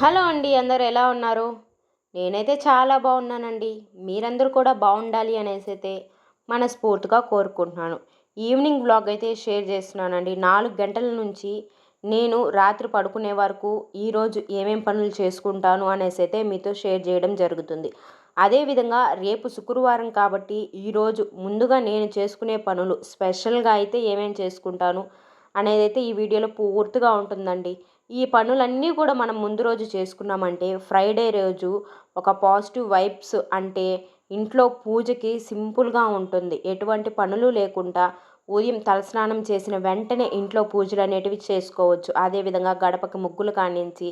Hello అండి అందరు ఎలా ఉన్నారు? నేనైతే చాలా బాగున్నానండి. మీరందరూ కూడా బాగుండాలి అనేసి అయితే మనస్ఫూర్తిగా కోరుకుంటున్నాను. ఈవినింగ్ బ్లాగ్ అయితే షేర్ చేస్తున్నానండి. నాలుగు గంటల నుంచి నేను రాత్రి పడుకునే వరకు ఈరోజు ఏమేం పనులు చేసుకుంటాను అనేసి అయితే మీతో షేర్ చేయడం జరుగుతుంది. అదేవిధంగా రేపు శుక్రవారం కాబట్టి ఈరోజు ముందుగా నేను చేసుకునే పనులు స్పెషల్గా అయితే ఏమేం చేసుకుంటాను అనేది అయితే ఈ వీడియోలో పూర్తిగా ఉంటుందండి. ఈ పనులన్నీ కూడా మనం ముందు రోజు చేసుకున్నామంటే ఫ్రైడే రోజు ఒక పాజిటివ్ వైబ్స్ అంటే ఇంట్లో పూజకి సింపుల్గా ఉంటుంది. ఎటువంటి పనులు లేకుండా ఉదయం తలస్నానం చేసిన వెంటనే ఇంట్లో పూజలు అనేటివి చేసుకోవచ్చు. అదేవిధంగా గడపకి ముగ్గులు కానించి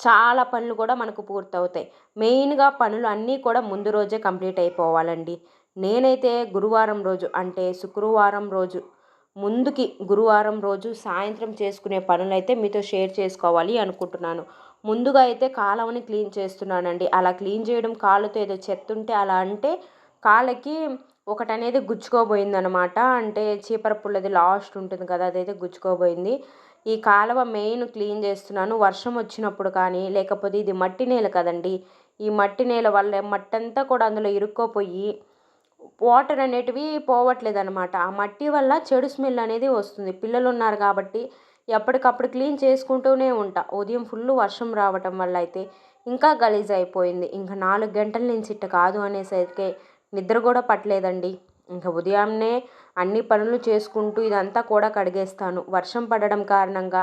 చాలా పనులు కూడా మనకు పూర్తవుతాయి. మెయిన్గా పనులు అన్నీ కూడా ముందు రోజే కంప్లీట్ అయిపోవాలండి. నేనైతే గురువారం రోజు అంటే శుక్రవారం రోజు ముందుకి గురువారం రోజు సాయంత్రం చేసుకునే పనులైతే మీతో షేర్ చేసుకోవాలి అనుకుంటున్నాను. ముందుగా అయితే కాలవని క్లీన్ చేస్తున్నానండి. అలా క్లీన్ చేయడం కాళ్ళతో ఏదో చెత్త ఉంటే అలా అంటే కాళ్ళకి ఒకటి అనేది గుచ్చుకోబోయిందనమాట. అంటే చీపర పుల్లది లాస్ట్ ఉంటుంది కదా అదైతే గుచ్చుకోబోయింది. ఈ కాలువ మెయిన్ క్లీన్ చేస్తున్నాను. వర్షం వచ్చినప్పుడు కానీ లేకపోతే ఇది మట్టి నేల కదండి. ఈ మట్టి నేల వల్ల మట్టి అంతా కూడా అందులో ఇరుక్కోపోయి వాటర్ అనేటివి పోవట్లేదు అనమాట ఆ మట్టి వల్ల చెడు స్మెల్ అనేది వస్తుంది. పిల్లలు ఉన్నారు కాబట్టి ఎప్పటికప్పుడు క్లీన్ చేసుకుంటూనే ఉంటా. ఉదయం ఫుల్ వర్షం రావటం వల్ల అయితే ఇంకా గలీజ్ అయిపోయింది. ఇంకా నాలుగు గంటల నుంచి ఇట్ట కాదు అనేసరికి నిద్ర కూడా పట్టలేదండి. ఇంకా ఉదయాన్నే అన్ని పనులు చేసుకుంటూ ఇదంతా కూడా కడిగేస్తాను. వర్షం పడడం కారణంగా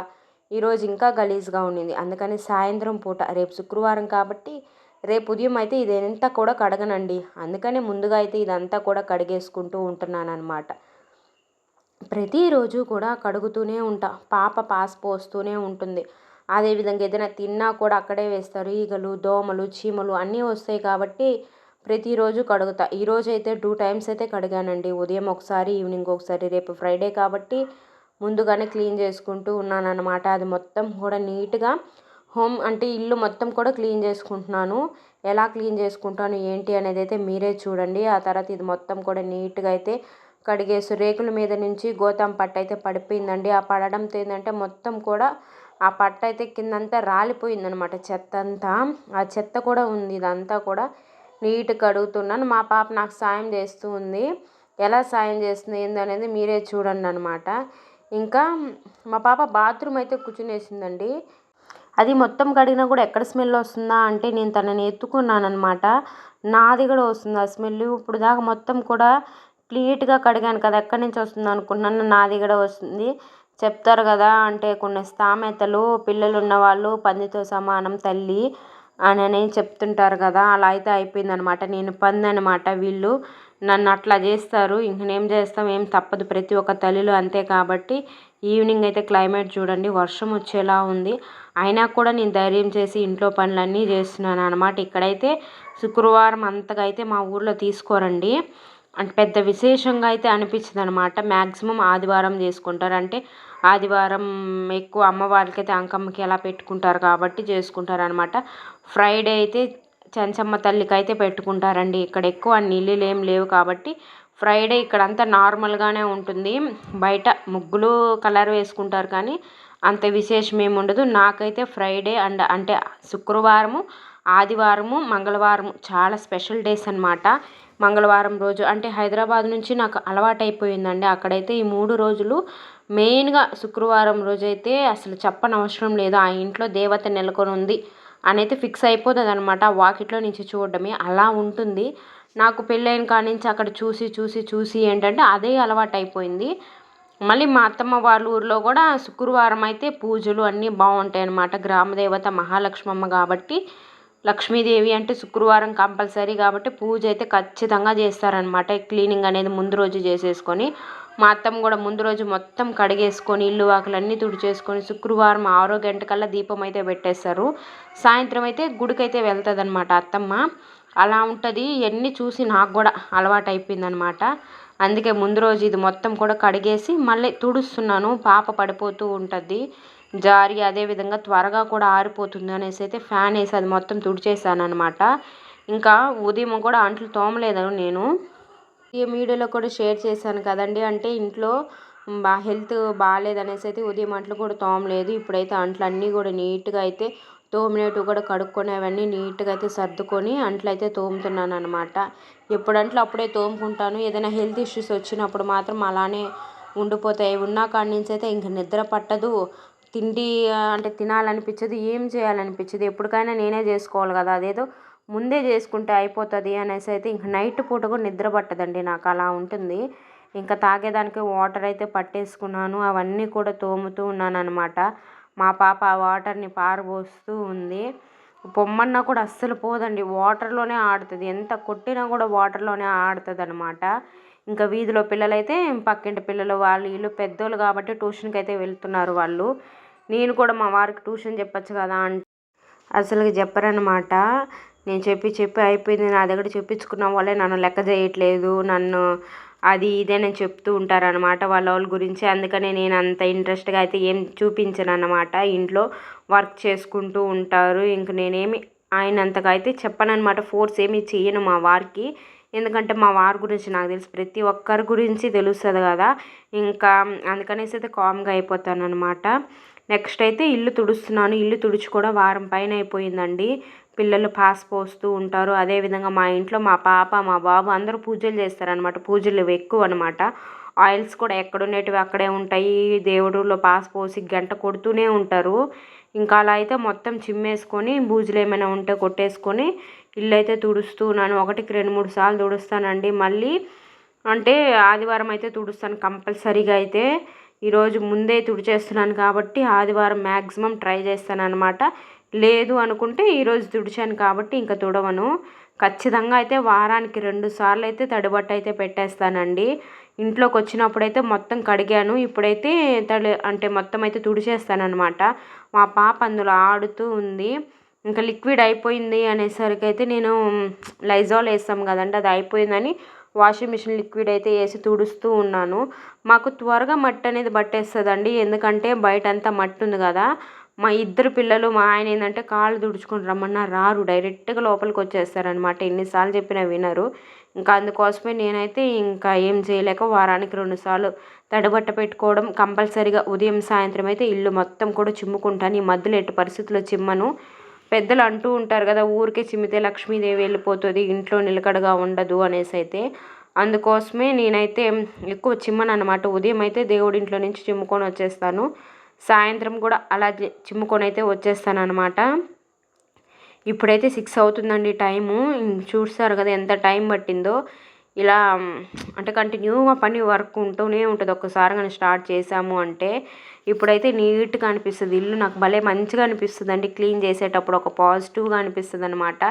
ఈరోజు ఇంకా గలీజ్గా ఉండింది అందుకని సాయంత్రం పూట రేపు శుక్రవారం కాబట్టి రేపు ఉదయం అయితే ఇదంతా కూడా కడగనండి. అందుకనే ముందుగా అయితే ఇదంతా కూడా కడిగేసుకుంటూ ఉంటున్నాను అనమాట ప్రతిరోజు కూడా కడుగుతూనే ఉంటా. పాప పాస్ పోస్తూనే ఉంటుంది. అదేవిధంగా ఏదైనా తిన్నా కూడా అక్కడే వేస్తారు. ఈగలు దోమలు చీమలు అన్నీ వస్తాయి కాబట్టి ప్రతిరోజు కడుగుతా. ఈరోజు అయితే టూ టైమ్స్ అయితే కడిగానండి. ఉదయం ఒకసారి ఈవినింగ్ ఒకసారి రేపు ఫ్రైడే కాబట్టి ముందుగానే క్లీన్ చేసుకుంటూ ఉన్నానన్నమాట. అది మొత్తం కూడా నీట్గా హోమ్ అంటే ఇల్లు మొత్తం కూడా క్లీన్ చేసుకుంటున్నాను. ఎలా క్లీన్ చేసుకుంటాను ఏంటి అనేది అయితే మీరే చూడండి. ఆ తర్వాత ఇది మొత్తం కూడా నీట్గా అయితే కడిగేసి రేకుల మీద నుంచి గోతం పట్ట అయితే పడిపోయిందండి. ఆ పడడంతో ఏంటంటే మొత్తం కూడా ఆ పట్ట అయితే కిందంతా రాలిపోయిందనమాట చెత్త అంతా. ఆ చెత్త కూడా ఉంది ఇదంతా కూడా నీట్గా కడుగుతున్నాను. మా పాప నాకు సాయం చేస్తూ ఉంది. ఎలా సాయం చేస్తుంది ఏందనేది మీరే చూడండి అనమాట ఇంకా మా పాప బాత్రూమ్ అయితే కూర్చునేసిందండి. అది మొత్తం కడిగినా కూడా ఎక్కడ స్మెల్ వస్తుందా అంటే నేను తనని ఎత్తుకున్నాను అనమాట నాది కూడా వస్తుంది ఆ స్మెల్. ఇప్పుడు దాకా మొత్తం కూడా క్లీట్గా కడిగాను కదా ఎక్కడి నుంచి వస్తుంది అనుకున్నాను. నాది కూడా వస్తుంది. చెప్తారు కదా అంటే కొన్ని స్థామెతలు పిల్లలు ఉన్నవాళ్ళు పందితో సమానం తల్లి అని చెప్తుంటారు కదా అలా అయితే అయిపోయిందనమాట నేను పంది అనమాట వీళ్ళు. నన్ను అట్లా చేస్తారు. ఇంక నేను చేస్తాం? ఏం తప్పదు. ప్రతి ఒక్క తల్లిలో అంతే కాబట్టి ఈవినింగ్ అయితే క్లైమేట్ చూడండి వర్షం వచ్చేలా ఉంది. అయినా కూడా నేను ధైర్యం చేసి ఇంట్లో పనులన్నీ చేస్తున్నాను అనమాట ఇక్కడైతే శుక్రవారం అంతగా అయితే మా ఊర్లో తీసుకోరండి. అంటే పెద్ద విశేషంగా అయితే అనిపించింది అనమాట మ్యాక్సిమం ఆదివారం చేసుకుంటారు. అంటే ఆదివారం ఎక్కువ అమ్మవారికైతే అంకమ్మకి ఎలా పెట్టుకుంటారు కాబట్టి చేసుకుంటారు అనమాట ఫ్రైడే అయితే చెంచమ్మ తల్లికి అయితే పెట్టుకుంటారండి. ఇక్కడ ఎక్కువ నీళ్ళు ఏం లేవు కాబట్టి ఫ్రైడే ఇక్కడ అంతా నార్మల్గానే ఉంటుంది. బయట ముగ్గులు కలర్ వేసుకుంటారు కానీ అంత విశేషం ఏమి ఉండదు. నాకైతే ఫ్రైడే అండ్ అంటే శుక్రవారము ఆదివారము మంగళవారము చాలా స్పెషల్ డేస్ అనమాట మంగళవారం రోజు అంటే హైదరాబాద్ నుంచి నాకు అలవాటైపోయిందండి. అక్కడైతే ఈ మూడు రోజులు మెయిన్గా శుక్రవారం రోజైతే అసలు చెప్పనవసరం లేదు. ఆ ఇంట్లో దేవత నెలకొని ఉంది అని అయితే ఫిక్స్ అయిపోతుంది అనమాట వాకిట్లో నుంచి చూడడమే. అలా ఉంటుంది. నాకు పెళ్ళైన కాడి నుంచి అక్కడ చూసి చూసి చూసి ఏంటంటే అదే అలవాటు అయిపోయింది మళ్ళీ మా అత్తమ్మ వాళ్ళ ఊర్లో కూడా శుక్రవారం అయితే పూజలు అన్నీ బాగుంటాయి అన్నమాట గ్రామదేవత మహాలక్ష్మమ్మ కాబట్టి లక్ష్మీదేవి అంటే శుక్రవారం కంపల్సరీ కాబట్టి పూజ అయితే ఖచ్చితంగా చేస్తారనమాట క్లీనింగ్ అనేది ముందు రోజు చేసేసుకొని మా అత్తమ్మ కూడా ముందు రోజు మొత్తం కడిగేసుకొని ఇల్లు వాకులన్నీ తుడిచేసుకొని శుక్రవారం ఆరో గంటకల్లా దీపం అయితే పెట్టేస్తారు. సాయంత్రం అయితే గుడికైతే వెళ్తుంది అనమాట అత్తమ్మ. అలా ఉంటుంది. ఇవన్నీ చూసి నాకు కూడా అలవాటు అయిపోయిందనమాట అందుకే ముందు రోజు ఇది మొత్తం కూడా కడిగేసి మళ్ళీ తుడుస్తున్నాను. పాప పడిపోతూ ఉంటుంది. జారి అదేవిధంగా త్వరగా కూడా ఆరిపోతుంది అనేసి అయితే ఫ్యాన్ వేసి అది మొత్తం తుడిచేసాను అనమాట ఇంకా ఉదయం కూడా అంట్లు తోమలేదు నేను. ఈ వీడియోలో కూడా షేర్ చేశాను కదండి. అంటే ఇంట్లో బా హెల్త్ బాగాలేదనేసి అయితే ఉదయం అంట్లు కూడా తోమలేదు. ఇప్పుడైతే అంట్లు అన్నీ కూడా నీట్గా అయితే తోమినట్టు కూడా కడుక్కొని అవన్నీ నీట్గా అయితే సర్దుకొని అంట్లయితే తోముతున్నాను అనమాట ఎప్పుడంట్లో అప్పుడే తోముకుంటాను. ఏదైనా హెల్త్ ఇష్యూస్ వచ్చినప్పుడు మాత్రం అలానే ఉండిపోతాయి. ఉన్న కాడి నుంచి అయితే ఇంక నిద్ర పట్టదు. తిండి అంటే తినాలనిపించదు. ఏం చేయాలనిపించదు? ఎప్పటికైనా నేనే చేసుకోవాలి కదా. అదేదో ముందే చేసుకుంటే అయిపోతుంది అనేసి అయితే ఇంక నైట్ పూట కూడా నిద్ర పట్టదండి నాకు. అలా ఉంటుంది. ఇంకా తాగేదానికి వాటర్ అయితే పట్టేసుకున్నాను. అవన్నీ కూడా తోముతూ ఉన్నాను అనమాట మా పాప ఆ వాటర్ని పారబోస్తూ ఉంది. పొమ్మన్నా కూడా అస్సలు పోదండి. వాటర్లోనే ఆడుతుంది. ఎంత కొట్టినా కూడా వాటర్లోనే ఆడుతుంది అనమాట ఇంకా వీధిలో పిల్లలైతే పక్కింటి పిల్లలు వాళ్ళు వీళ్ళు పెద్దోళ్ళు కాబట్టి ట్యూషన్కి అయితే వెళ్తున్నారు వాళ్ళు. నేను కూడా మా వారికి ట్యూషన్ చెప్పచ్చు కదా అంటే అసలు చెప్పరనమాట నేను చెప్పి చెప్పి అయిపోయింది. నా దగ్గర చెప్పించుకున్న వాళ్ళే నన్ను లెక్క చేయట్లేదు. నన్ను అది ఇదే నేను చెప్తూ ఉంటారనమాట వాళ్ళ వాళ్ళ గురించి. అందుకనే నేను అంత ఇంట్రెస్ట్గా అయితే ఏం చూపించను అనమాట ఇంట్లో వర్క్ చేసుకుంటూ ఉంటారు. ఇంక నేనేమి ఆయనంతగా అయితే చెప్పనమాట ఫోర్స్ ఏమి చేయను మా వారికి. ఎందుకంటే మా వారి గురించి నాకు తెలుసు. ప్రతి ఒక్కరి గురించి తెలుస్తుంది కదా. ఇంకా అందుకనేసి అయితే కామ్గా అయిపోతాను అనమాట నెక్స్ట్ అయితే ఇల్లు తుడుస్తున్నాను. ఇల్లు తుడిచి కూడా వారం పైన అయిపోయిందండి. పిల్లలు పాస్ పోస్తూ ఉంటారు. అదేవిధంగా మా ఇంట్లో మా పాప మా బాబు అందరూ పూజలు చేస్తారనమాట పూజలు ఎక్కువ అనమాట ఆయిల్స్ కూడా ఎక్కడున్నటివి అక్కడే ఉంటాయి. దేవుడులో పాస్ పోసి గంట కొడుతూనే ఉంటారు. ఇంకా అలా అయితే మొత్తం చిమ్మేసుకొని బూజులు ఏమైనా ఉంటే కొట్టేసుకొని ఇల్లు అయితే తుడుస్తున్నాను ఒకటికి రెండు మూడు సార్లు తుడుస్తానండి. మళ్ళీ అంటే ఆదివారం అయితే తుడుస్తాను కంపల్సరీగా అయితే. ఈరోజు ముందే తుడిచేస్తున్నాను కాబట్టి ఆదివారం మ్యాక్సిమం ట్రై చేస్తాను అనమాట లేదు అనుకుంటే ఈరోజు తుడిచాను కాబట్టి ఇంకా తుడవను. ఖచ్చితంగా అయితే వారానికి రెండు సార్లు అయితే తడిబట్ట అయితే పెట్టేస్తానండి. ఇంట్లోకి వచ్చినప్పుడు అయితే మొత్తం కడిగాను. ఇప్పుడైతే తడి అంటే మొత్తం అయితే తుడిచేస్తానమాట మా పాప అందులో ఆడుతూ ఉంది. ఇంకా లిక్విడ్ అయిపోయింది అనేసరికి అయితే నేను లైజాల్ వేస్తాం కదండి అది అయిపోయిందని వాషింగ్ మిషన్ లిక్విడ్ అయితే వేసి తుడుస్తూ ఉన్నాను. మాకు త్వరగా మట్టి అనేది పట్టేస్తుందండి. ఎందుకంటే బయట అంతా మట్టి ఉంది కదా. మా ఇద్దరు పిల్లలు మా ఆయన ఏంటంటే కాళ్ళు తుడుచుకొని రమ్మన్నా రారు. డైరెక్ట్గా లోపలికి వచ్చేస్తారనమాట ఎన్నిసార్లు చెప్పినా వినరు. ఇంకా అందుకోసమే నేనైతే ఇంకా ఏం చేయలేక వారానికి రెండుసార్లు తడిబట్ట పెట్టుకోవడం కంపల్సరీగా ఉదయం సాయంత్రం అయితే ఇల్లు మొత్తం కూడా చిమ్ముకుంటాను. ఈ మధ్యలో ఎట్టి పరిస్థితుల్లో చిమ్మను. పెద్దలు అంటూ ఉంటారు కదా ఊరికే చిమ్మితే లక్ష్మీదేవి వెళ్ళిపోతుంది ఇంట్లో నిలకడగా ఉండదు అనేసి అయితే. అందుకోసమే నేనైతే ఎక్కువ చిమ్మను అనమాట ఉదయం అయితే దేవుడి ఇంట్లో నుంచి చిమ్ముకొని వచ్చేస్తాను. సాయంత్రం కూడా అలా చిమ్ముకొని అయితే వచ్చేస్తానమాట ఇప్పుడైతే సిక్స్ అవుతుందండి టైము. చూస్తారు కదా ఎంత టైం పట్టిందో. ఇలా అంటే కంటిన్యూగా పని వర్క్ ఉంటూనే ఉంటుంది. ఒక్కసారి కానీ స్టార్ట్ చేసాము అంటే ఇప్పుడైతే నీట్గా అనిపిస్తుంది. ఇల్లు నాకు భలే మంచిగా అనిపిస్తుంది అండి క్లీన్ చేసేటప్పుడు ఒక పాజిటివ్గా అనిపిస్తుంది అనమాట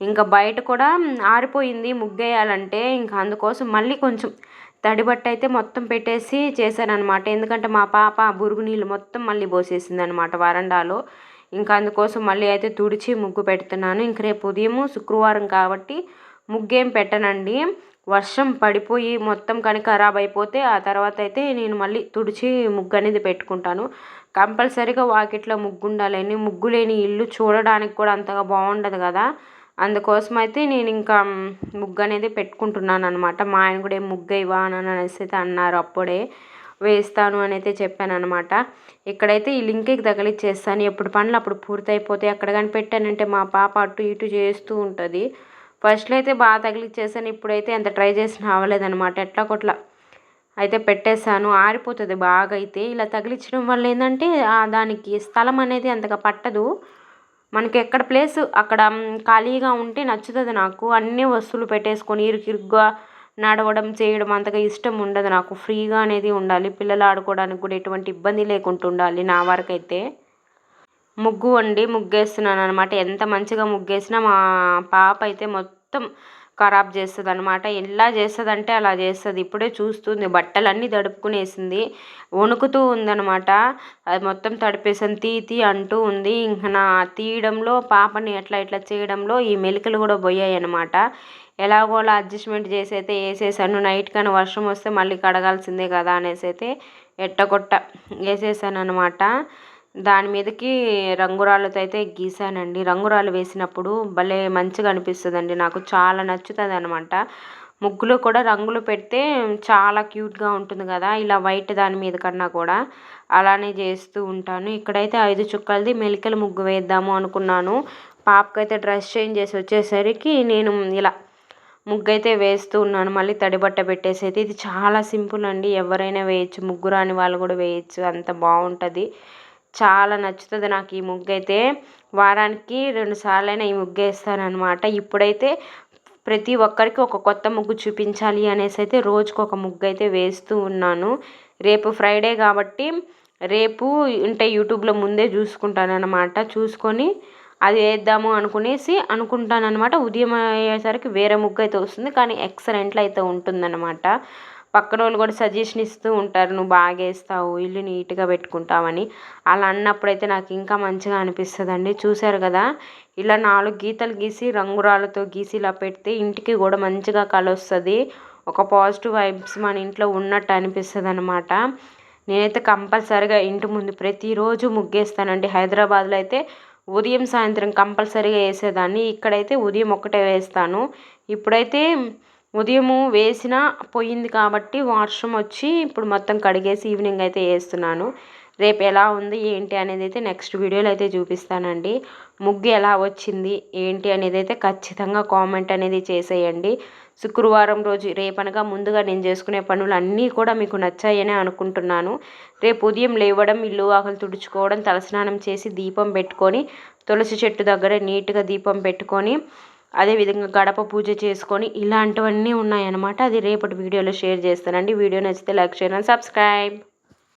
ఇంకా బయట కూడా ఆరిపోయింది. ముగ్గేయాలంటే ఇంకా అందుకోసం మళ్ళీ కొంచెం తడి బట్ట అయితే మొత్తం పెట్టేసి చేశానమాట ఎందుకంటే మా పాప బురుగు నీళ్ళు మొత్తం మళ్ళీ పోసేసింది అనమాట వరండాలో. ఇంకా అందుకోసం మళ్ళీ అయితే తుడిచి ముగ్గు పెడుతున్నాను. ఇంక రేపు ఉదయం శుక్రవారం కాబట్టి ముగ్గేం పెట్టనండి. వర్షం పడిపోయి మొత్తం కానీ ఖరాబ్ అయిపోతే ఆ తర్వాత అయితే నేను మళ్ళీ తుడిచి ముగ్గు అనేది పెట్టుకుంటాను. కంపల్సరీగా వాకిట్లో ముగ్గు ఉండాలని ముగ్గు లేని ఇల్లు చూడడానికి కూడా అంతగా బాగుండదు కదా. అందుకోసం అయితే నేను ఇంకా ముగ్గు అనేది పెట్టుకుంటున్నాను అనమాట మా ఆయన కూడా ఏం ముగ్గు ఇవ్వా అని అనేసి అయితే అన్నారు అప్పుడే. వేస్తాను అని అయితే చెప్పాను అనమాట ఇక్కడైతే ఈ లింక్కి తగిలిచ్చేస్తాను. ఎప్పుడు పనులు అప్పుడు పూర్తయిపోతాయి. అక్కడ కానీ పెట్టానంటే మా పాప అటు ఇటు చేస్తూ ఉంటుంది. ఫస్ట్లో అయితే బాగా తగిలిచ్చేసాను. ఇప్పుడైతే ఎంత ట్రై చేసినా అవ్వలేదనమాట ఎట్లా కొట్లా అయితే పెట్టేశాను. ఆరిపోతుంది బాగా అయితే. ఇలా తగిలించడం వల్ల ఏంటంటే దానికి స్థలం అనేది అంతగా పట్టదు. మనకి ఎక్కడ ప్లేస్ అక్కడ ఖాళీగా ఉంటే నచ్చుతుంది నాకు. అన్ని వస్తువులు పెట్టేసుకొని ఇరుకిరుగ్గా నడవడం చేయడం అంతగా ఇష్టం ఉండదు నాకు. ఫ్రీగా అనేది ఉండాలి. పిల్లలు ఆడుకోవడానికి కూడా ఎటువంటి ఇబ్బంది లేకుండా ఉండాలి నా వరకైతే. ముగ్గు వండి ముగ్గేస్తున్నాను అనమాట ఎంత మంచిగా ముగ్గేసినా మా పాప అయితే మొత్తం ఖరాబ్ చేస్తుంది అనమాట ఎలా చేస్తుంది అంటే అలా చేస్తుంది. ఇప్పుడే చూస్తుంది. బట్టలన్నీ తడుపుకునేసింది. వణుకుతూ ఉందనమాట అది మొత్తం తడిపేసాను తీ తీ అంటూ ఉంది. ఇంక నా తీయడంలో పాపని ఎట్లా ఇట్లా చేయడంలో ఈ మెలికలు కూడా పోయాయి అనమాట ఎలాగోలా అడ్జస్ట్మెంట్ చేసి అయితే వేసేసాను. నైట్ కానీ వర్షం వస్తే మళ్ళీ కడగాల్సిందే కదా అనేసి అయితే ఎట్టకొట్ట వేసేసాను అనమాట దాని మీదకి రంగురాళ్ళతో అయితే గీసానండి. రంగురాళ్ళు వేసినప్పుడు భలే మంచిగా అనిపిస్తుందండి. నాకు చాలా నచ్చుతుంది అనమాట ముగ్గులో కూడా రంగులు పెడితే చాలా క్యూట్గా ఉంటుంది కదా. ఇలా వైట్ దాని మీద కన్నా కూడా అలానే చేస్తూ ఉంటాను. ఇక్కడైతే ఐదు చుక్కలది మెలికల ముగ్గు వేద్దాము అనుకున్నాను. పాపకైతే డ్రెస్ చేంజ్ చేసి వచ్చేసరికి నేను ఇలా ముగ్గు అయితే వేస్తూ ఉన్నాను. మళ్ళీ తడిబట్ట పెట్టేసి అయితే ఇది చాలా సింపుల్ అండి. ఎవరైనా వేయచ్చు. ముగ్గు రాని వాళ్ళు కూడా వేయచ్చు. అంత బాగుంటుంది. చాలా నచ్చుతుంది నాకు ఈ ముగ్గు అయితే వారానికి రెండు సార్లైనా ఈ ముగ్గు వేస్తానమాట ఇప్పుడైతే ప్రతి ఒక్కరికి ఒక కొత్త ముగ్గు చూపించాలి అనేసి అయితే రోజుకు ఒక ముగ్గు అయితే వేస్తూ ఉన్నాను. రేపు ఫ్రైడే కాబట్టి రేపు అంటే యూట్యూబ్లో ముందే చూసుకుంటాను అనమాట చూసుకొని అది వేద్దాము అనుకునేసి అనుకుంటాను అనమాట ఉదయం అయ్యేసరికి వేరే ముగ్గు అయితే వస్తుంది. కానీ ఎక్సలెంట్లో అయితే ఉంటుందన్నమాట. పక్కన వాళ్ళు కూడా సజెషన్ ఇస్తూ ఉంటారు నువ్వు బాగా వేస్తావు ఇల్లు నీట్గా పెట్టుకుంటావని. అలా అన్నప్పుడైతే నాకు ఇంకా మంచిగా అనిపిస్తుందండి. చూశారు కదా ఇలా నాలుగు గీతలు గీసి రంగురాళ్ళతో గీసి ఇలా పెడితే ఇంటికి కూడా మంచిగా కలొస్తుంది. ఒక పాజిటివ్ వైబ్స్ మన ఇంట్లో ఉన్నట్టు అనిపిస్తుంది అనమాట నేనైతే కంపల్సరిగా ఇంటి ముందు ప్రతిరోజు ముగ్గేస్తానండి. హైదరాబాద్లో అయితే ఉదయం సాయంత్రం కంపల్సరీగా వేసేదాన్ని. ఇక్కడైతే ఉదయం ఒక్కటే వేస్తాను. ఇప్పుడైతే ఉదయము వేసిన పోయింది కాబట్టి వర్షం వచ్చి ఇప్పుడు మొత్తం కడిగేసి ఈవినింగ్ అయితే వేస్తున్నాను. రేపు ఎలా ఉంది ఏంటి అనేది అయితే నెక్స్ట్ వీడియోలో అయితే చూపిస్తానండి. ముగ్గు ఎలా వచ్చింది ఏంటి అనేది అయితే ఖచ్చితంగా కామెంట్ అనేది చేసేయండి. శుక్రవారం రోజు రేపనగా ముందుగా నేను చేసుకునే పనులు అన్నీ కూడా మీకు నచ్చాయని అనుకుంటున్నాను. రేపు ఉదయం లేవడం ఇల్లు ఆకలి తుడుచుకోవడం తలస్నానం చేసి దీపం పెట్టుకొని తులసి చెట్టు దగ్గర నీట్గా దీపం పెట్టుకొని అదేవిధంగా గడప పూజ చేసుకొని ఇలాంటివన్నీ ఉన్నాయన్నమాట. అది రేపటి వీడియోలో షేర్ చేస్తానండి. వీడియో నచ్చితే లైక్ చేయండి సబ్స్క్రైబ్.